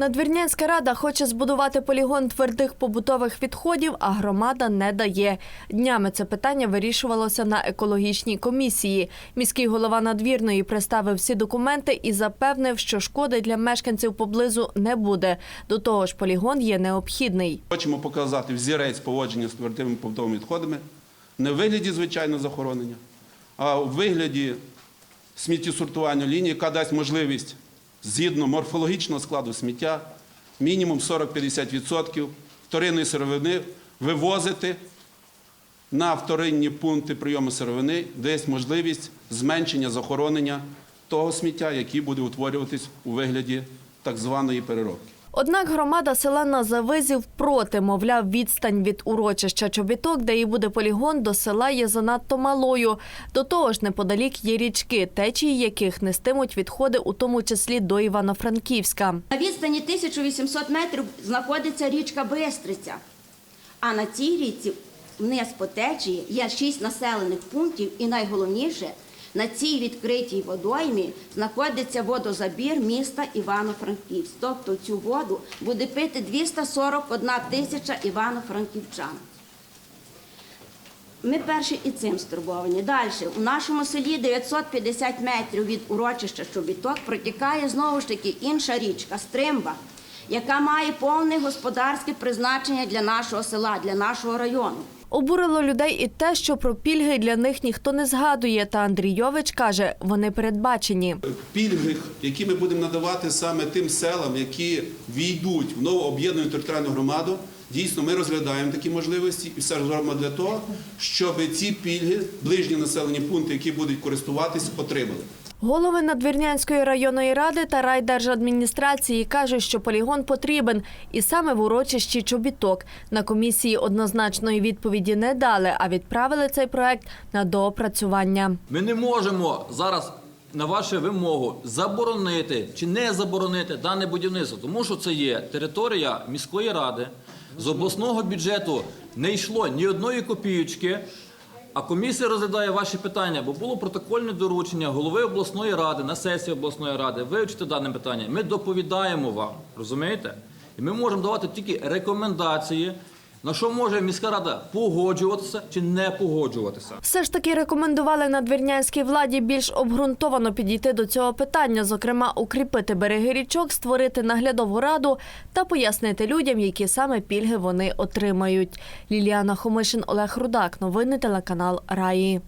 Надвірнянська рада хоче збудувати полігон твердих побутових відходів, а громада не дає. Днями це питання вирішувалося на екологічній комісії. Міський голова надвірної представив всі документи і запевнив, що шкоди для мешканців поблизу не буде. До того ж, полігон є необхідний. Хочемо показати взірець поводження з твердими побутовими відходами не в вигляді звичайного захоронення, а у вигляді сміттєсортування лінії, яка дасть можливість згідно морфологічного складу сміття мінімум 40-50% вторинної сировини вивозити на вторинні пункти прийому сировини, дасть можливість зменшення захоронення того сміття, яке буде утворюватись у вигляді так званої переробки. Однак громада села Назавизів проти, мовляв, відстань від урочища Чобіток, де і буде полігон, до села є занадто малою. До того ж, неподалік є річки, течії яких нестимуть відходи, у тому числі до Івано-Франківська. На відстані 1800 метрів знаходиться річка Бистриця. А на цій річці вниз по течії є шість населених пунктів, і найголовніше на цій відкритій водоймі знаходиться водозабір міста Івано-Франківськ. Тобто цю воду буде пити 241 тисяча івано-франківчан. Ми перші і цим стурбовані. Далі у нашому селі 950 метрів від урочища Чобіток протікає знову ж таки інша річка Стримба, яка має повне господарське призначення для нашого села, для нашого району. Обурило людей і те, що про пільги для них ніхто не згадує. Та Андрійович каже, вони передбачені. пільги, які ми будемо надавати саме тим селам, які війдуть в нову об'єднану територіальну громаду. Дійсно, ми розглядаємо такі можливості і все зробимо для того, щоб ці пільги, ближні населені пункти, які будуть користуватись, отримали. Голови Надвірнянської районної ради та райдержадміністрації кажуть, що полігон потрібен, і саме в урочищі Чобіток. На комісії однозначної відповіді не дали, а відправили цей проект на доопрацювання. Ми не можемо зараз на вашу вимогу заборонити чи не заборонити дане будівництво, тому що це є територія міської ради. З обласного бюджету не йшло ні одної копійочки. А комісія розглядає ваші питання, бо було протокольне доручення голови обласної ради на сесії обласної ради вивчити дане питання. Ми доповідаємо вам, розумієте? І ми можемо давати тільки рекомендації, на що може міська рада погоджуватися чи не погоджуватися. Все ж таки рекомендували надвірнянській владі більш обґрунтовано підійти до цього питання, зокрема, укріпити береги річок, створити наглядову раду та пояснити людям, які саме пільги вони отримають. Ліліана Хомишин, Олег Рудак. Новини телеканал Раї.